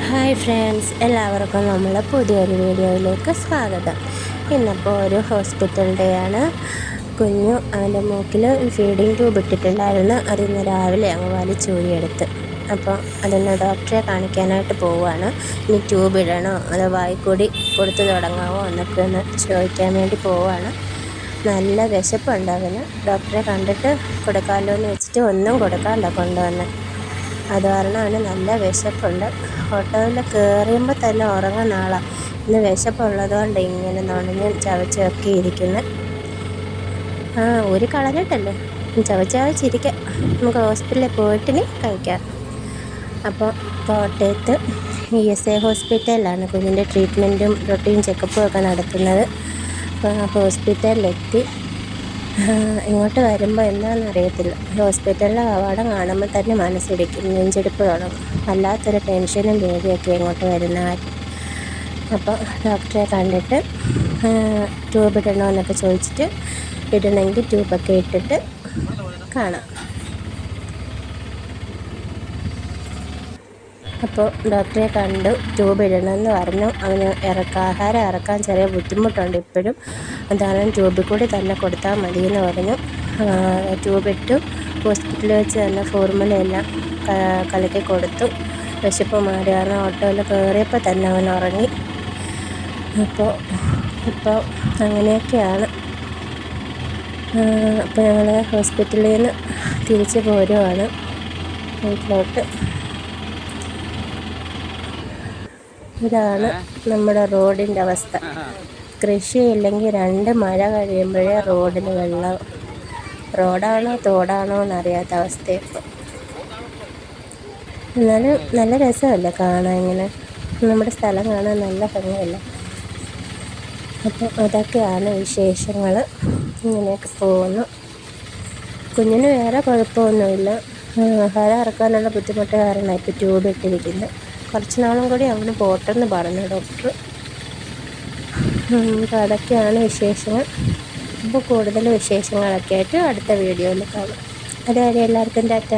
Hi friends എല്ലാവർക്കും നമ്മൾ പുതിയൊരു വീഡിയോയിലേക്ക് സ്വാഗതം. ഇന്നിപ്പോൾ ഒരു ഹോസ്പിറ്റൽ ഡേ ആണ്. കുഞ്ഞു അവന്റെ മൂക്കിൽ ഫീഡിങ് ട്യൂബ് ഇട്ടിട്ടുണ്ടായിരുന്നു. അതിന്ന് രാവിലെ അങ്ങ് വലിച്ചൂരിയെടുത്ത് അപ്പോൾ അതിന് ഡോക്ടറെ കാണിക്കാനായിട്ട് പോവുകയാണ്. ഇനി ട്യൂബ് ഇടണോ അതോ വായിക്കൂടി കൊടുത്തു തുടങ്ങാമോ എന്നൊക്കെ ഒന്ന് ചോദിക്കാൻ വേണ്ടി പോവുകയാണ്. നല്ല വിശപ്പുണ്ട് അവന്. ഡോക്ടറെ കണ്ടിട്ട് കൊടുക്കാമല്ലോ എന്ന് വെച്ചിട്ട് ഒന്നും കൊടുക്കാണ്ട കൊണ്ടുവന്ന്. അത് കാരണം അവന് നല്ല വിശപ്പുണ്ട്. ഓട്ടോയിൽ കയറിയുമ്പോൾ തന്നെ ഉറങ്ങുന്ന ആളാണ് ഇന്ന് വിശപ്പുള്ളത് കൊണ്ട് ഇങ്ങനെ നുണഞ്ഞ് ചവച്ചൊക്കെ ഇരിക്കുന്നത് ആ ഒരു കളഞ്ഞിട്ടല്ലേ? ചവച്ച് ചവച്ചിരിക്കാം നമുക്ക് ഹോസ്പിറ്റലിൽ പോയിട്ട് കഴിക്കാം. അപ്പോൾ കോട്ടയത്ത് ഇ എസ് എ ഹോസ്പിറ്റലിലാണ് കുഞ്ഞിന്റെ ട്രീറ്റ്മെന്റും റൊട്ടീൻ ചെക്കപ്പും ഒക്കെ നടത്തുന്നത്. അപ്പോൾ ഹോസ്പിറ്റലിലെത്തി. ഇങ്ങോട്ട് വരുമ്പോൾ എന്താണെന്ന് അറിയത്തില്ല ഹോസ്പിറ്റലിലെ കവാടം കാണുമ്പോൾ തന്നെ മനസ്സിടിക്കും. നെഞ്ചെടുപ്പ് തുടങ്ങും. വല്ലാത്തൊരു ടെൻഷനും പേടിയൊക്കെ ഇങ്ങോട്ട് വരുന്ന അപ്പോൾ ഡോക്ടറെ കണ്ടിട്ട് ട്യൂബ് ഇടണോ എന്നൊക്കെ ചോദിച്ചിട്ട് ഇടണമെങ്കിൽ ട്യൂബൊക്കെ ഇട്ടിട്ട് കാണാം. അപ്പോൾ ഡോക്ടറെ കണ്ടു ട്യൂബ് ഇടണമെന്ന് പറഞ്ഞു. അവന് ഇറക്ക ആഹാരം ഇറക്കാൻ ചെറിയ ബുദ്ധിമുട്ടുണ്ട് ഇപ്പോഴും. അതാണ് ട്യൂബിൽ കൂടി തന്നെ കൊടുത്താൽ മതിയെന്ന് പറഞ്ഞു. ട്യൂബ് ഇട്ടു. ഹോസ്പിറ്റലിൽ വെച്ച് തന്നെ ഫോർമുലയെല്ലാം കലക്കി കൊടുത്തു. വിശപ്പ് മാറി. കാരണം ഓട്ടോയിൽ കയറിയപ്പോൾ തന്നെ അവൻ ഉറങ്ങി. അപ്പോൾ ഇപ്പോൾ അങ്ങനെയൊക്കെയാണ്. അപ്പോൾ ഞങ്ങൾ ഹോസ്പിറ്റലിൽ നിന്ന് തിരിച്ച് പോരുവാണ് വീട്ടിലോട്ട്. ഇതാണ് നമ്മുടെ റോഡിന്റെ അവസ്ഥ. കൃഷിയില്ലെങ്കിൽ രണ്ട് മഴ കഴിയുമ്പോഴേ റോഡിൽ വെള്ളം. റോഡാണോ തോടാണോ എന്നറിയാത്ത അവസ്ഥ ഇപ്പം എന്നാലും നല്ല രസമല്ലേ കാണാൻ ഇങ്ങനെ. നമ്മുടെ സ്ഥലം കാണാൻ നല്ല ഭംഗിയല്ല. അപ്പോൾ അതൊക്കെയാണ് വിശേഷങ്ങൾ ഇങ്ങനെയൊക്കെ പോകുന്നു. കുഞ്ഞിന് വേറെ കുഴപ്പമൊന്നുമില്ല. ആഹാരം ഇറക്കാനുള്ള ബുദ്ധിമുട്ട് കാരണം ഇപ്പോൾ ട്യൂബ് ഇട്ടിരിക്കുന്നത്. കുറച്ച് നാളും കൂടി അവന് പോട്ടെന്ന് പറഞ്ഞു ഡോക്ടർ. അപ്പോൾ അതൊക്കെയാണ് വിശേഷങ്ങൾ. അപ്പോൾ കൂടുതൽ വിശേഷങ്ങളൊക്കെ ആയിട്ട് അടുത്ത വീഡിയോയിൽ കാണാം. അതുവരെ എല്ലാവർക്കും ടാറ്റ.